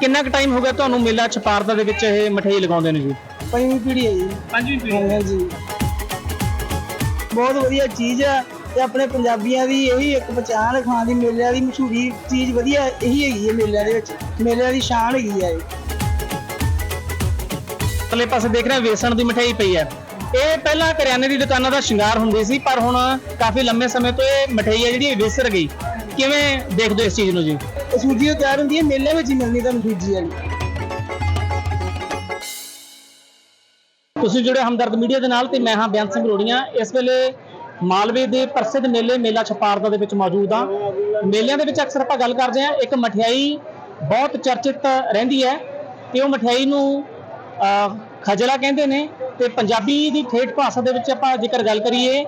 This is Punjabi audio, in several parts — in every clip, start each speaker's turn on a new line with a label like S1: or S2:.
S1: ਕਿੰਨਾ ਕੁ ਟਾਈਮ ਹੋ ਗਿਆ ਤੁਹਾਨੂੰ ਮੇਲਾ ਛਪਾਰਦਾ ਦੇ ਵਿੱਚ ਇਹ ਮਠਿਆਈ ਲਗਾਉਂਦੇ ਨੇ ਜੀ?
S2: ਪੰਜਵੀਂ ਪੀੜ੍ਹੀ ਹੈ ਜੀ।
S1: ਪੰਜਵੀਂ
S2: ਹਾਂਜੀ। ਬਹੁਤ ਵਧੀਆ ਚੀਜ਼ ਆ ਤੇ ਆਪਣੇ ਪੰਜਾਬੀਆਂ ਦੀ ਇਹੀ ਇੱਕ ਪਛਾਣ ਹੈ ਖਾਣ ਦੀ ਮੇਲਿਆਂ ਦੀ ਮਸ਼ਹੂਰੀ ਚੀਜ਼ ਵਧੀਆ ਇਹੀ ਹੈਗੀ ਹੈ ਮੇਲਿਆਂ ਦੇ ਵਿੱਚ। ਮੇਲਿਆਂ ਦੀ ਸ਼ਾਨ ਹੈਗੀ ਹੈ ਇਹ।
S1: ਅਗਲੇ ਪਾਸੇ ਦੇਖ ਰਹੇ ਹਾਂ ਵੇਸਣ ਦੀ ਮਠਿਆਈ ਪਈ ਹੈ। ਇਹ ਪਹਿਲਾਂ ਕਰਿਆਨੇ ਦੀ ਦੁਕਾਨਾਂ ਦਾ ਸ਼ਿੰਗਾਰ ਹੁੰਦੀ ਸੀ ਪਰ ਹੁਣ ਕਾਫੀ ਲੰਮੇ ਸਮੇਂ ਤੋਂ ਇਹ ਮਠਿਆਈ ਹੈ ਜਿਹੜੀ ਵਿਸਰ ਗਈ। ਕਿਵੇਂ ਦੇਖਦੇ ਹੋ ਇਸ ਚੀਜ਼ ਨੂੰ ਜੀ?
S2: ਇਹ ਸੂਜੀ ਤੋਂ ਤਿਆਰ ਹੁੰਦੀ ਹੈ ਮੇਲੇ ਵਿੱਚ ਹੀ ਮਿਲਣੀ ਤੁਹਾਨੂੰ ਸੂਜੀ ਵਾਲੀ।
S1: ਤੁਸੀਂ ਜੁੜੇ ਹਮਦਰਦ ਮੀਡੀਆ ਦੇ ਨਾਲ ਤੇ ਮੈਂ ਹਾਂ ਬਿਆਨ ਸਿੰਘ ਰੋੜੀਆਂ। ਇਸ ਵੇਲੇ ਮਾਲਵੇ ਦੇ ਪ੍ਰਸਿੱਧ ਮੇਲੇ ਮੇਲਾ ਛਪਾਰਦਾ ਦੇ ਵਿੱਚ ਮੌਜੂਦ ਹਾਂ। ਮੇਲਿਆਂ ਦੇ ਵਿੱਚ ਅਕਸਰ ਆਪਾਂ ਗੱਲ ਕਰਦੇ ਹਾਂ। ਇੱਕ ਮਠਿਆਈ ਬਹੁਤ ਚਰਚਿਤ ਰਹਿੰਦੀ ਹੈ ਤੇ ਉਹ ਮਠਿਆਈ ਨੂੰ ਅਹ, ਖਜਲਾ ਕਹਿੰਦੇ ਨੇ ਤੇ ਪੰਜਾਬੀ ਦੀ ਠੇਠ ਭਾਸ਼ਾ ਦੇ ਵਿੱਚ ਆਪਾਂ ਜੇਕਰ ਗੱਲ ਕਰੀਏ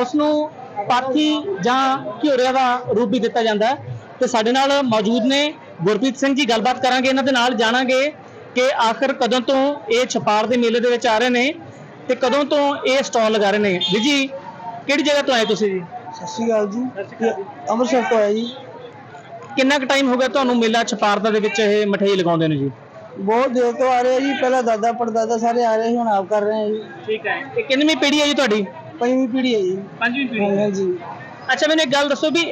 S1: ਉਸ ਨੂੰ ਪਾਥੀ ਜਾਂ ਘਿਓਰਿਆ ਦਾ ਰੂਪ ਵੀ ਦਿੱਤਾ ਜਾਂਦਾ ਤੇ ਸਾਡੇ ਨਾਲ ਮੌਜੂਦ ਨੇ ਗੁਰਪ੍ਰੀਤ ਸਿੰਘ ਜੀ ਗੱਲਬਾਤ ਕਰਾਂਗੇ ਇਹਨਾਂ ਦੇ ਨਾਲ ਜਾਣਾਂਗੇ ਕਿ ਆਖਰ ਕਦੋਂ ਤੋਂ ਇਹ ਛਪਾਰ ਦੇ ਮੇਲੇ ਦੇ ਵਿੱਚ ਆ ਰਹੇ ਨੇ ਤੇ ਕਦੋਂ ਤੋਂ ਇਹ ਸਟਾਲ ਲਗਾ ਰਹੇ ਨੇ। ਜੀ ਜੀ ਕਿਹੜੀ ਜਗ੍ਹਾ ਤੋਂ ਆਏ ਤੁਸੀਂ ਜੀ?
S2: ਸਤਿ ਸ਼੍ਰੀ ਅਕਾਲ ਜੀ। ਅੰਮ੍ਰਿਤਸਰ ਤੋਂ ਆਇਆ ਜੀ।
S1: ਕਿੰਨਾ ਕੁ ਟਾਈਮ ਹੋ ਗਿਆ ਤੁਹਾਨੂੰ ਮੇਲਾ ਛਪਾਰਦਾ ਦੇ ਵਿੱਚ ਇਹ ਮਠਿਆਈ ਲਗਾਉਂਦੇ ਨੇ ਜੀ?
S2: ਬਹੁਤ ਦੇਰ ਤੋਂ ਆ ਰਹੇ ਜੀ। ਪਹਿਲਾਂ ਦਾਦਾ ਪੜਦਾਦਾ ਸਾਰੇ ਆ ਰਹੇ ਸੀ ਹੁਣ ਆਪ ਕਰ ਰਹੇ ਆ ਜੀ।
S1: ਠੀਕ ਹੈ। ਇਹ ਕਿੰਨਵੀਂ ਪੀੜ੍ਹੀ ਹੈ ਜੀ ਤੁਹਾਡੀ?
S2: ਪੰਜਵੀਂ ਪੀੜ੍ਹੀ ਹੈ ਜੀ।
S1: ਪੰਜਵੀਂ
S2: ਹਾਂਜੀ।
S1: ਅੱਛਾ ਮੈਨੂੰ ਇੱਕ ਗੱਲ ਦੱਸੋ ਵੀ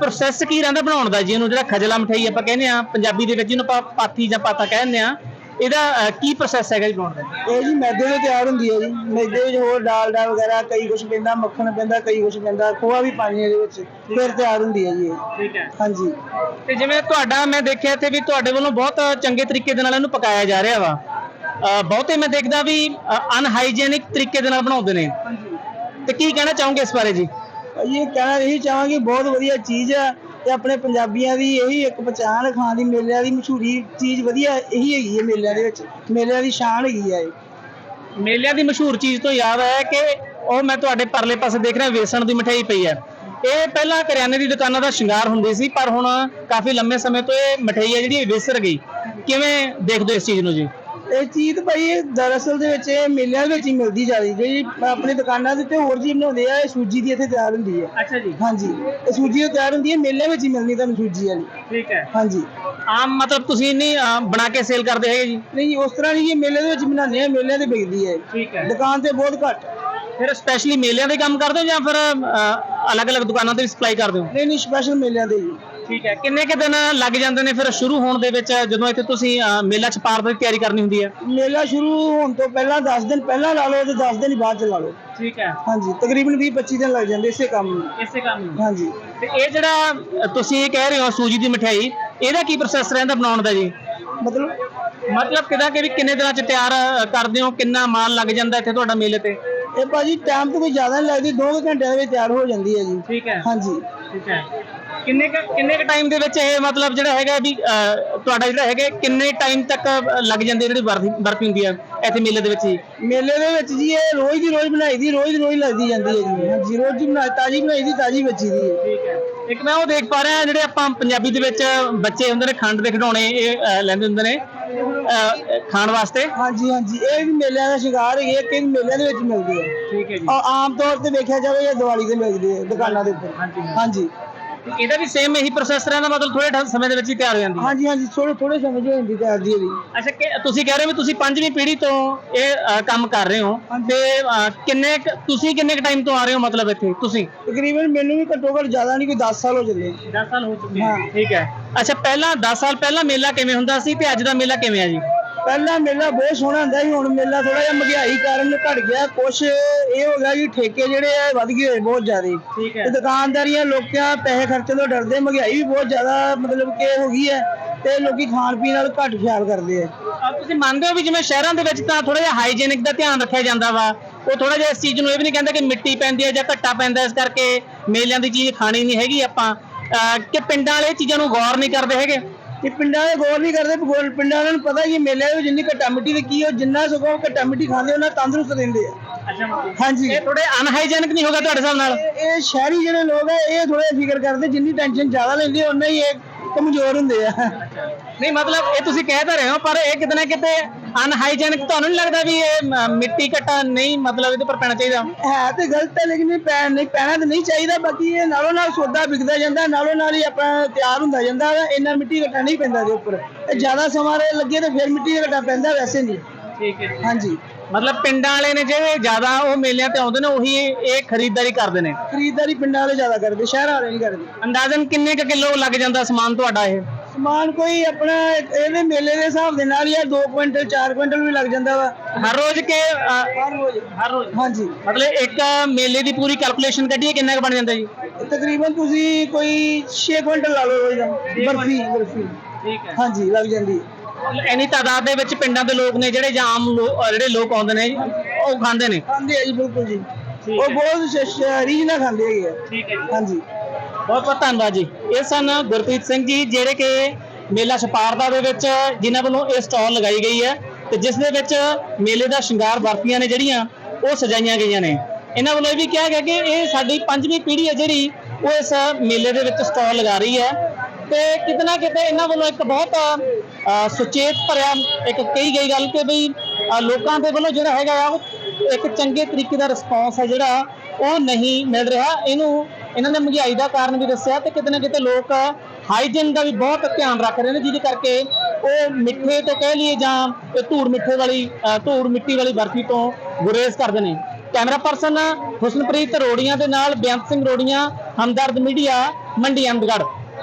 S1: ਪ੍ਰੋਸੈਸ ਕੀ ਰਹਿੰਦਾ ਬਣਾਉਣ ਦਾ? ਜੀ ਇਹਨੂੰ ਜਿਹੜਾ ਖਜਲਾ ਮਠਿਆਈ ਆਪਾਂ ਕਹਿੰਦੇ ਆ ਪੰਜਾਬੀ ਦੇ ਵਿੱਚ ਜਿਹਨੂੰ ਆਪਾਂ ਪਾਥੀ ਜਾਂ ਪਾਤਾ ਕਹਿੰਦੇ ਆ ਇਹਦਾ ਕੀ ਪ੍ਰੋਸੈਸ ਹੈਗਾ ਜੀ ਬਣਾਉਣ ਦਾ?
S2: ਇਹ ਜੀ ਮੈਦੇ ਤੋਂ ਤਿਆਰ ਹੁੰਦੀ ਹੈ ਜੀ। ਮੈਦੇ ਵਿੱਚ ਹੋਰ ਡਾਲਡਾ ਵਗੈਰਾ ਕਈ ਕੁਝ ਪੈਂਦਾ ਮੱਖਣ ਪੈਂਦਾ ਕਈ ਕੁਝ ਪੈਂਦਾ ਖੋਆ ਵੀ ਪਾਣੀ ਇਹਦੇ ਵਿੱਚ ਫਿਰ ਤਿਆਰ ਹੁੰਦੀ ਹੈ ਜੀ ਇਹ।
S1: ਠੀਕ ਹੈ।
S2: ਹਾਂਜੀ।
S1: ਤੇ ਜਿਵੇਂ ਤੁਹਾਡਾ ਮੈਂ ਦੇਖਿਆ ਇੱਥੇ ਵੀ ਤੁਹਾਡੇ ਵੱਲੋਂ ਬਹੁਤ ਚੰਗੇ ਤਰੀਕੇ ਦੇ ਨਾਲ ਇਹਨੂੰ ਪਕਾਇਆ ਜਾ ਰਿਹਾ ਵਾ। ਬਹੁਤੇ ਮੈਂ ਦੇਖਦਾ ਵੀ ਅਨਹਾਈਜੀਨਿਕ ਤਰੀਕੇ ਦੇ ਨਾਲ ਬਣਾਉਂਦੇ ਨੇ। ਤੇ ਕੀ ਕਹਿਣਾ ਚਾਹੋਗੇ ਇਸ ਬਾਰੇ ਜੀ?
S2: ਇਹ ਕਹਿਣਾ ਇਹੀ ਚਾਹਾਂਗੇ ਬਹੁਤ ਵਧੀਆ ਚੀਜ਼ ਆ ਤੇ ਆਪਣੇ ਪੰਜਾਬੀਆਂ ਦੀ ਇਹੀ ਇੱਕ ਪਛਾਣ ਖਾਣ ਦੀ ਮੇਲਿਆਂ ਦੀ ਮਸ਼ਹੂਰੀ ਚੀਜ਼ ਵਧੀਆ ਇਹੀ ਹੈਗੀ ਹੈ ਮੇਲਿਆਂ ਦੇ ਵਿੱਚ, ਮੇਲਿਆਂ ਦੀ ਸ਼ਾਨ ਹੈਗੀ ਹੈ ਇਹ।
S1: ਮੇਲਿਆਂ ਦੀ ਮਸ਼ਹੂਰ ਚੀਜ਼ ਤੋਂ ਯਾਦ ਆਇਆ ਕਿ ਉਹ ਮੈਂ ਤੁਹਾਡੇ ਪਰਲੇ ਪਾਸੇ ਦੇਖ ਰਿਹਾ, ਵੇਸਣ ਦੀ ਮਠਿਆਈ ਪਈ ਹੈ। ਇਹ ਪਹਿਲਾਂ ਕਰਿਆਨੇ ਦੀ ਦੁਕਾਨਾਂ ਦਾ ਸ਼ਿੰਗਾਰ ਹੁੰਦੀ ਸੀ, ਪਰ ਹੁਣ ਕਾਫੀ ਲੰਮੇ ਸਮੇਂ ਤੋਂ ਇਹ ਮਠਿਆਈ ਹੈ ਜਿਹੜੀ ਇਹ ਵਿਸਰ ਗਈ। ਕਿਵੇਂ ਦੇਖਦੇ ਹੋ ਇਸ ਚੀਜ਼ ਨੂੰ ਜੀ?
S2: ਇਹ ਚੀਜ਼ ਭਾਈ ਦਰਅਸਲ ਦੇ ਵਿੱਚ ਇਹ ਮੇਲਿਆਂ ਦੇ ਵਿੱਚ ਹੀ ਮਿਲਦੀ ਜਾਂਦੀ ਜਿਹੜੀ ਆਪਣੀ ਦੁਕਾਨਾਂ ਦੇ ਉੱਤੇ ਹੋਰ ਚੀਜ਼ ਬਣਾਉਂਦੇ ਆ ਇਹ ਸੂਜੀ ਦੀ ਇੱਥੇ ਤਿਆਰ ਹੁੰਦੀ ਹੈ।
S1: ਅੱਛਾ ਜੀ।
S2: ਹਾਂਜੀ ਇਹ ਸੂਜੀ ਤੋਂ ਤਿਆਰ ਹੁੰਦੀ ਹੈ ਮੇਲਿਆਂ ਵਿੱਚ ਹੀ ਮਿਲਣੀ ਤੁਹਾਨੂੰ ਸੂਜੀ ਵਾਲੀ।
S1: ਠੀਕ ਹੈ।
S2: ਹਾਂਜੀ।
S1: ਆਮ ਮਤਲਬ ਤੁਸੀਂ ਨਹੀਂ ਅਹ, ਬਣਾ ਕੇ ਸੇਲ ਕਰਦੇ ਹੈਗੇ ਜੀ?
S2: ਨਹੀਂ ਉਸ ਤਰ੍ਹਾਂ ਨਹੀਂ ਇਹ ਮੇਲੇ ਦੇ ਵਿੱਚ ਬਣਾਉਂਦੇ ਆ ਮੇਲਿਆਂ ਤੇ ਵਿਕਦੀ ਹੈ।
S1: ਠੀਕ
S2: ਦੁਕਾਨ ਤੇ ਬਹੁਤ ਘੱਟ।
S1: ਫਿਰ ਸਪੈਸ਼ਲੀ ਮੇਲਿਆਂ ਦੇ ਕੰਮ ਕਰਦੇ ਹੋ ਜਾਂ ਫਿਰ ਅਲੱਗ-ਅਲੱਗ ਦੁਕਾਨਾਂ ਤੇ ਵੀ ਸਪਲਾਈ ਕਰਦੇ ਹੋ?
S2: ਨਹੀਂ ਨਹੀਂ ਸਪੈਸ਼ਲ ਮੇਲਿਆਂ ਦੇ ਜੀ
S1: ਠੀਕ ਹੈ ਕਿੰਨੇ ਕੁ ਦਿਨ ਲੱਗ ਜਾਂਦੇ ਨੇ ਫਿਰ ਸ਼ੁਰੂ ਹੋਣ ਦੇ ਵਿੱਚ ਜਦੋਂ ਇੱਥੇ ਤੁਸੀਂ ਅਹ, ਮੇਲਾ ਛਪਾਰ ਦੀ ਤਿਆਰੀ ਕਰਨੀ ਹੁੰਦੀ ਹੈ?
S2: ਮੇਲਾ ਸ਼ੁਰੂ ਹੋਣ ਤੋਂ ਪਹਿਲਾਂ 10 ਦਿਨ ਪਹਿਲਾਂ ਲਾ ਲਓ ਤੇ 10 ਦਿਨ ਹੀ ਬਾਅਦ ਚ ਲਾ ਲਓ।
S1: ਠੀਕ ਹੈ।
S2: ਹਾਂਜੀ ਤਕਰੀਬਨ 20 25 ਦਿਨ ਲੱਗ ਜਾਂਦੇ ਇਸੇ ਕੰਮ ਨੂੰ।
S1: ਇਸੇ ਕੰਮ ਨੂੰ।
S2: ਹਾਂਜੀ।
S1: ਤੇ ਇਹ ਜਿਹੜਾ ਅ, ਤੁਸੀਂ ਇਹ ਕਹਿ ਰਹੇ ਹੋ ਸੂਜੀ ਦੀ ਮਠਿਆਈ ਇਹਦਾ ਕੀ ਪ੍ਰੋਸੈਸ ਰਹਿੰਦਾ ਬਣਾਉਣ ਦਾ ਜੀ?
S2: ਮਤਲਬ?
S1: ਮਤਲਬ ਕਿਦਾਂ ਕਿ ਵੀ ਕਿੰਨੇ ਦਿਨਾਂ ਚ ਤਿਆਰ ਅ, ਕਰਦੇ ਹੋ ਕਿੰਨਾ ਮਾਲ ਲੱਗ ਜਾਂਦਾ ਇੱਥੇ ਤੁਹਾਡਾ ਮੇਲੇ ਤੇ?
S2: ਇਹ ਭਾਜੀ ਟਾਈਮ ਤਾਂ ਕੋਈ ਜ਼ਿਆਦਾ ਨਹੀਂ ਲੱਗਦੀ 2 ਘੰਟਿਆਂ ਦੇ ਵਿੱਚ ਤਿਆਰ ਹੋ ਜਾਂਦੀ ਹੈ ਜੀ।
S1: ਠੀਕ ਹੈ।
S2: ਹਾਂਜੀ।
S1: ਠੀਕ ਹੈ। ਕਿੰਨੇ ਕੁ- ਕਿੰਨੇ ਕ ਟਾਈਮ ਦੇ ਵਿੱਚ ਇਹ ਮਤਲਬ ਜਿਹੜਾ ਹੈਗਾ ਵੀ ਤੁਹਾਡਾ ਜਿਹੜਾ ਹੈਗਾ ਕਿੰਨੇ ਟਾਈਮ ਤੱਕ ਲੱਗ ਜਾਂਦੀ ਹੈ ਜਿਹੜੀ ਬਰਫੀ ਬਰਫੀ ਹੁੰਦੀ ਹੈ ਇੱਥੇ ਮੇਲੇ ਦੇ ਵਿੱਚ ਹੀ
S2: ਮੇਲੇ ਦੇ ਵਿੱਚ ਜੀ ਇਹ ਰੋਜ਼ ਦੀ ਰੋਜ਼ ਬਣਾਈ ਦੀ ਰੋਜ਼ ਦੀ ਰੋਜ਼ ਲੱਗਦੀ ਜਾਂਦੀ ਹੈ ਜੀ। ਹਾਂਜੀ ਰੋਜ਼ ਦੀ ਬਣਾਈ ਤਾਜੀ ਬਣਾਈ ਦੀ ਤਾਜੀ ਬੱਚੀ ਦੀ ਹੈ।
S1: ਠੀਕ ਹੈ। ਇੱਕ ਮੈਂ ਉਹ ਦੇਖ ਪਾ ਰਿਹਾ ਜਿਹੜੇ ਆਪਾਂ ਪੰਜਾਬੀ ਦੇ ਵਿੱਚ ਬੱਚੇ ਹੁੰਦੇ ਨੇ ਖੰਡ ਦੇ ਖਿਡੌਣੇ ਇਹ ਲੈਂਦੇ ਹੁੰਦੇ ਨੇ ਖਾਣ ਵਾਸਤੇ।
S2: ਹਾਂਜੀ ਹਾਂਜੀ ਇਹ ਵੀ ਮੇਲਿਆਂ ਦਾ ਸ਼ਿੰਗਾਰ ਹੈ ਇਹ ਕਿ ਮੇਲਿਆਂ ਦੇ ਵਿੱਚ ਮਿਲਦੀ ਹੈ।
S1: ਠੀਕ ਹੈ ਜੀ।
S2: ਆਮ ਤੌਰ ਤੇ ਵੇਖਿਆ ਜਾਵੇ ਇਹ ਦੀਵਾਲੀ ਤੇ ਮਿਲਦੀ ਹੈ ਦੁਕਾਨਾਂ ਦੇ ਉੱਪਰ।
S1: ਹਾਂਜੀ।
S2: ਹਾਂਜੀ।
S1: ਇਹਦਾ ਵੀ ਸੇਮ ਇਹੀ ਪ੍ਰੋਸੈਸ ਰਹਿੰਦਾ ਮਤਲਬ ਥੋੜੇ ਸਮੇਂ ਦੇ ਵਿੱਚ ਹੀ ਤਿਆਰ ਹੋ ਜਾਂਦੀ ਹੈ।
S2: ਹਾਂਜੀ ਹਾਂਜੀ ਥੋੜੇ ਥੋੜੇ ਸਮਝ ਹੋ ਜਾਂਦੀ ਤਿਆਰ ਦੀ ਇਹਦੀ।
S1: ਅੱਛਾ ਕਿ ਤੁਸੀਂ ਕਹਿ ਰਹੇ ਹੋ ਵੀ ਤੁਸੀਂ ਪੰਜਵੀਂ ਪੀੜ੍ਹੀ ਤੋਂ ਇਹ ਅ, ਕੰਮ ਕਰ ਰਹੇ ਹੋ। ਤੇ ਅ, ਕਿੰਨੇ ਕੁ- ਤੁਸੀਂ ਕਿੰਨੇ ਕ ਟਾਈਮ ਤੋਂ ਆ ਰਹੇ ਹੋ ਮਤਲਬ ਇੱਥੇ? ਤੁਸੀਂ?
S2: ਤਕਰੀਬਨ ਮੈਨੂੰ ਵੀ ਘੱਟੋ ਘੱਟ ਜ਼ਿਆਦਾ ਨਹੀਂ ਕੋਈ 10 ਸਾਲ ਹੋ ਚੱਲੇ।
S1: 10 ਸਾਲ ਹੋ ਚੁੱਕੇ।
S2: ਹਾਂ।
S1: ਠੀਕ ਹੈ। ਅੱਛਾ ਪਹਿਲਾਂ 10 ਸਾਲ ਪਹਿਲਾਂ ਮੇਲਾ ਕਿਵੇਂ ਹੁੰਦਾ ਸੀ ਤੇ ਅੱਜ ਦਾ ਮੇਲਾ ਕਿਵੇਂ ਹੈ ਜੀ?
S2: ਪਹਿਲਾਂ ਮੇਲਾ ਬਹੁਤ ਸੋਹਣਾ ਹੁੰਦਾ ਸੀ ਹੁਣ ਮੇਲਾ ਥੋੜਾ ਜਿਹਾ ਮਹਿੰਗਾਈ ਕਾਰਨ ਘਟ ਗਿਆ। ਕੁਛ ਇਹ ਹੋ ਗਿਆ ਕਿ ਠੇਕੇ ਜਿਹੜੇ ਆ ਵੱਧ ਗਏ ਹੋਏ ਬਹੁਤ ਜ਼ਿਆਦਾ।
S1: ਠੀਕ
S2: ਤੇ ਦੁਕਾਨਦਾਰੀਆਂ ਲੋਕਾਂ ਪੈਸੇ ਖਰਚਣ ਤੋਂ ਡਰਦੇ ਮਹਿੰਗਾਈ ਵੀ ਬਹੁਤ ਜ਼ਿਆਦਾ ਮਤਲਬ ਕਿ ਹੋ ਗਈ ਹੈ ਤੇ ਲੋਕੀ ਖਾਣ ਪੀਣ ਨਾਲ ਘੱਟ ਖਿਆਲ ਕਰਦੇ ਆ।
S1: ਤੁਸੀਂ ਮੰਨਦੇ ਹੋ ਵੀ ਜਿਵੇਂ ਸ਼ਹਿਰਾਂ ਦੇ ਵਿੱਚ ਤਾਂ ਥੋੜਾ ਜਿਹਾ ਹਾਈਜੀਨਿਕ ਦਾ ਧਿਆਨ ਰੱਖਿਆ ਜਾਂਦਾ ਵਾ ਉਹ ਥੋੜਾ ਜਿਹਾ ਇਸ ਚੀਜ਼ ਨੂੰ ਇਹ ਵੀ ਨਹੀਂ ਕਹਿੰਦਾ ਕਿ ਮਿੱਟੀ ਪੈਂਦੀ ਹੈ ਜਾਂ ਘੱਟਾ ਪੈਂਦਾ ਇਸ ਕਰਕੇ ਮੇਲਿਆਂ ਦੀ ਚੀਜ਼ ਖਾਣੀ ਨਹੀਂ ਹੈਗੀ ਆਪਾਂ। ਕਿ ਪਿੰਡਾਂ ਵਾਲੇ ਇਹ ਚੀਜ਼ਾਂ ਨੂੰ ਗੌਰ ਨਹੀਂ ਕਰਦੇ ਹੈਗੇ?
S2: ਇਹ ਪਿੰਡਾਂ ਦੇ ਗੌਰ ਨਹੀਂ ਕਰਦੇ ਗੌਰ ਪਿੰਡਾਂ ਵਾਲਿਆਂ ਨੂੰ ਪਤਾ ਕਿ ਮੇਲੇ ਵਿੱਚ ਜਿੰਨੀ ਘੱਟਾ ਮਿੱਟੀ ਦੀ ਕੀ ਉਹ ਜਿੰਨਾ ਸਗੋਂ ਘੱਟਾ ਮਿੱਟੀ ਖਾਂਦੇ ਉਹਨਾਂ ਤੰਦਰੁਸਤ ਰਹਿੰਦੇ ਆ। ਹਾਂਜੀ।
S1: ਇਹ ਥੋੜੇ ਅਨਹਾਈਜੀਨਿਕ ਨਹੀਂ ਹੋਗਾ ਤੁਹਾਡੇ ਹਿਸਾਬ ਨਾਲ?
S2: ਇਹ ਇਹ ਸ਼ਹਿਰੀ ਜਿਹੜੇ ਲੋਕ ਆ ਇਹ ਥੋੜੇ ਫਿਕਰ ਕਰਦੇ ਜਿੰਨੀ ਟੈਨਸ਼ਨ ਜ਼ਿਆਦਾ ਲੈਂਦੇ ਉਹਨਾਂ ਹੀ ਇਹ ਕਮਜ਼ੋਰ ਹੁੰਦੇ ਆ।
S1: ਨਹੀਂ ਮਤਲਬ ਇਹ ਤੁਸੀਂ ਕਹਿ ਤਾਂ ਰਹੇ ਹੋ ਪਰ ਇਹ ਕਿਤੇ ਨਾ ਕਿਤੇ ਅਨਹਾਈਜੈਨਿਕ ਤੁਹਾਨੂੰ ਨਹੀਂ ਲੱਗਦਾ ਵੀ ਇਹ ਮ- ਮਿੱਟੀ ਘਟਾ ਨਹੀਂ ਮਤਲਬ ਇਹਦੇ ਪਰ ਪੈਣਾ ਚਾਹੀਦਾ?
S2: ਹੈ ਤੇ ਗਲਤ ਹੈ ਲੇਕਿਨ ਇਹ ਪੈਣ ਨਹੀਂ ਪੈਣਾ ਤਾਂ ਨਹੀਂ ਚਾਹੀਦਾ ਬਾਕੀ ਇਹ ਨਾਲੋਂ ਨਾਲ ਸੌਦਾ ਵਿਕਦਾ ਜਾਂਦਾ ਨਾਲੋਂ ਨਾਲ ਹੀ ਆਪਣਾ ਤਿਆਰ ਹੁੰਦਾ ਜਾਂਦਾ ਵਾ ਇੰਨਾ ਮਿੱਟੀ ਘਟਾ ਨਹੀਂ ਪੈਂਦਾ ਦੇ ਉੱਪਰ। ਇਹ ਜ਼ਿਆਦਾ ਸਮਾਂ ਰੇ ਲੱਗੇ ਤੇ ਫਿਰ ਮਿੱਟੀ ਘਟਾ ਪੈਂਦਾ ਵੈਸੇ ਨਹੀਂ
S1: ਠੀਕ ਹੈ
S2: ਹਾਂਜੀ।
S1: ਮਤਲਬ ਪਿੰਡਾਂ ਵਾਲੇ ਨੇ ਜਿਹੜੇ ਜ਼ਿਆਦਾ ਉਹ ਮੇਲਿਆਂ ਤੇ ਆਉਂਦੇ ਨੇ ਉਹੀ ਇਹ ਖਰੀਦਦਾਰੀ ਕਰਦੇ ਨੇ?
S2: ਖਰੀਦਦਾਰੀ ਪਿੰਡਾਂ ਵਾਲੇ ਜ਼ਿਆਦਾ ਕਰਦੇ ਸ਼ਹਿਰਾਂ ਵਾਲੇ ਨਹੀਂ ਕਰਦੇ।
S1: ਅੰਦਾਜ਼ਨ ਕਿੰਨੇ ਕ ਕਿਲੋ ਲੱਗ ਜਾਂਦਾ ਸਮਾਨ ਤੁਹਾਡਾ ਇਹ?
S2: ਸਮਾਨ ਕੋਈ ਆਪਣਾ ਇਹਦੇ ਮੇਲੇ ਦੇ ਹਿਸਾਬ ਦੇ ਨਾਲ ਯਾਰ 2 ਕੁਇੰਟਲ 4 ਕੁਇੰਟਲ ਵੀ ਲੱਗ ਜਾਂਦਾ ਵਾ।
S1: ਹਰ ਰੋਜ਼ ਕੇ ਅ,
S2: ਹਰ ਰੋਜ਼।
S1: ਹਰ ਰੋਜ਼?
S2: ਹਾਂਜੀ।
S1: ਮਤਲਬ ਇੱਕ ਮੇਲੇ ਦੀ ਪੂਰੀ ਕੈਲਕੂਲੇਸ਼ਨ ਕੱਢੀਏ ਕਿੰਨਾ ਕੁ ਬਣ ਜਾਂਦਾ ਜੀ?
S2: ਤਕਰੀਬਨ ਤੁਸੀਂ ਕੋਈ 6 ਕੁਇੰਟਲ ਲਾ ਲਓ ਰੋਜ਼ ਦਾ ਬਰਫੀ ਬਰਫੀ।
S1: ਠੀਕ ਹੈ।
S2: ਹਾਂਜੀ ਲੱਗ ਜਾਂਦੀ। ਹੈ
S1: ਇੰਨੀ ਤਾਦਾਦ ਦੇ ਵਿੱਚ ਪਿੰਡਾਂ ਦੇ ਲੋਕ ਨੇ ਜਿਹੜੇ ਜਾਂ ਆਮ ਲੋ- ਅ, ਜਿਹੜੇ ਲੋਕ ਆਉਂਦੇ ਨੇ ਉਹ ਖਾਂਦੇ ਨੇ?
S2: ਖਾਂਦੇ ਆ ਜੀ ਬਿਲਕੁਲ ਜੀ। ਉਹ ਬਹੁਤ ਰੀਝ ਨਾਲ ਖਾਂਦੇ ਹੈਗੇ ਆ।
S1: ਠੀਕ ਹੈ ਜੀ।
S2: ਹਾਂਜੀ।
S1: ਬਹੁਤ ਬਹੁਤ ਧੰਨਵਾਦ ਜੀ। ਇਹ ਸਨ ਗੁਰਪ੍ਰੀਤ ਸਿੰਘ ਜੀ, ਜਿਹੜੇ ਕਿ ਮੇਲਾ ਛਪਾਰਦਾ ਦੇ ਵਿੱਚ ਜਿਨ੍ਹਾਂ ਵੱਲੋਂ ਇਹ ਸਟਾਲ ਲਗਾਈ ਗਈ ਹੈ ਤੇ ਜਿਸ ਦੇ ਵਿੱਚ ਮੇਲੇ ਦਾ ਸ਼ਿੰਗਾਰ ਵਰਤੀਆਂ ਨੇ ਜਿਹੜੀਆਂ, ਉਹ ਸਜਾਈਆਂ ਗਈਆਂ ਨੇ। ਇਹਨਾਂ ਵੱਲੋਂ ਇਹ ਵੀ ਕਿਹਾ ਗਿਆ ਕਿ ਇਹ ਸਾਡੀ ਪੰਜਵੀਂ ਪੀੜ੍ਹੀ ਹੈ ਜਿਹੜੀ, ਉਹ ਇਸ ਮੇਲੇ ਦੇ ਵਿੱਚ ਸਟਾਲ ਲਗਾ ਰਹੀ ਹੈ। ਤੇ ਕਿਤੇ ਨਾ ਕਿਤੇ ਇਹਨਾਂ ਵੱਲੋਂ ਇੱਕ ਬਹੁਤ ਸੁਚੇਤ ਭਰਿਆ ਇੱਕ ਕਹੀ ਗਈ ਗੱਲ ਕਿ ਬਈ ਲੋਕਾਂ ਦੇ ਵੱਲੋਂ ਜਿਹੜਾ ਹੈਗਾ ਆ, ਉਹ ਇੱਕ ਚੰਗੇ ਤਰੀਕੇ ਦਾ ਰਿਸਪੌਂਸ ਹੈ ਜਿਹੜਾ, ਉਹ ਨਹੀਂ ਮਿਲ ਰਿਹਾ। ਇਹਨੂੰ ਇਹਨਾਂ ਨੇ ਮਹਿੰਗਾਈ ਦਾ ਕਾਰਨ ਵੀ ਦੱਸਿਆ ਤੇ ਕਿਤੇ ਨਾ ਕਿਤੇ ਲੋਕ ਹਾਈਜੀਨ ਦਾ ਵੀ ਬਹੁਤ ਧਿਆਨ ਰੱਖ ਰਹੇ ਨੇ, ਜਿਹਦੇ ਕਰਕੇ ਉਹ ਮਿੱਠੇ ਤੋਂ ਕਹਿ ਲਈਏ ਜਾਂ ਇਹ ਧੂੜ ਮਿੱਠੇ ਵਾਲੀ ਧੂੜ ਮਿੱਟੀ ਵਾਲੀ ਬਰਫੀ ਤੋਂ ਗੁਰੇਜ਼ ਕਰਦੇ ਨੇ। ਕੈਮਰਾ ਪਰਸਨ ਹੁਸਨਪ੍ਰੀਤ ਰੋੜੀਆਂ ਦੇ ਨਾਲ ਬੇਅੰਤ ਸਿੰਘ ਰੋੜੀਆਂ, ਹਮਦਰਦ ਮੀਡੀਆ, ਮੰਡੀ ਅਹਿਮਦਗੜ੍ਹ।